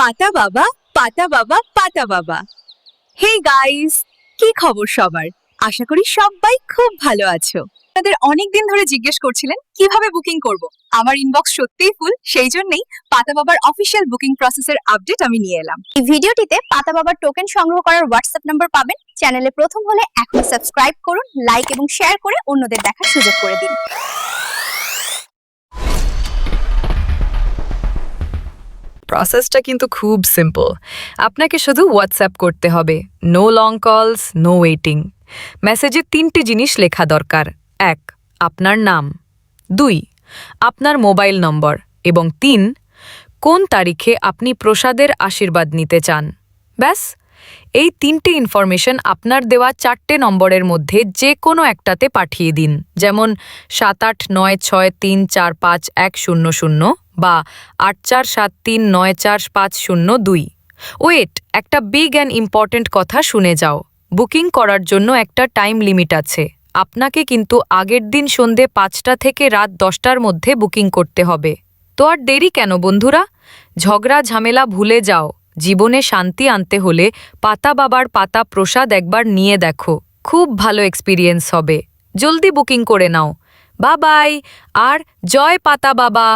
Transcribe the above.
পাতা বাবা পাতা বাবা পাতা বাবা। হে গাইস কি খবর সবার? আশা করি সবাই খুব ভালো আছো। আপনাদের অনেক দিন ধরে জিজ্ঞেস করছিলেন, কীভাবে বুকিং করব? আমার ইনবক্স সত্যিই ফুল সেই জন্যই পাতা বাবার অফিসিয়াল বুকিং প্রসেসের আপডেট আমি নিয়ে এলাম। এই ভিডিওটিতে পাতা বাবার টোকেন সংগ্রহ করার হোয়াটসঅ্যাপ নাম্বার পাবেন। চ্যানেলে প্রথম হলে এখন সাবস্ক্রাইব করুন লাইক এবং শেয়ার করে অন্যদের দেখার সুযোগ করে দিন। প্রসেসটা কিন্তু খুব সিম্পল আপনাকে শুধু হোয়াটসঅ্যাপ করতে হবে। No long calls no waiting মেসেজে তিনটি জিনিস লেখা দরকার। এক, আপনার নাম। দুই, আপনার মোবাইল নম্বর এবং তিন, কোন তারিখে আপনি প্রসাদের আশীর্বাদ নিতে চান। ব্যাস এই তিনটে ইনফরমেশন আপনার দেওয়া চারটে নম্বরের মধ্যে যে কোনো একটাতে পাঠিয়ে দিন। যেমন সাত আট নয় ছয় তিন চার পাঁচ এক শূন্য শূন্য বা আট চার সাত তিন নয় চার পাঁচ শূন্য দুই। ওয়েট একটা বিগ অ্যান্ড ইম্পর্ট্যান্ট কথা শুনে যাও। বুকিং করার জন্য একটা টাইম লিমিট আছে। আপনাকে কিন্তু আগের দিন সন্ধে পাঁচটা থেকে রাত দশটার মধ্যে বুকিং করতে হবে। তো আর দেরি কেন বন্ধুরা? ঝগড়া ঝামেলা ভুলে যাও। জীবনে শান্তি আনতে হলে পাতা বাবার পাতা প্রসাদ একবার নিয়ে দেখো। খুব ভালো এক্সপিরিয়েন্স হবে। জলদি বুকিং করে নাও। বাবাই আর জয় পাতা বাবা।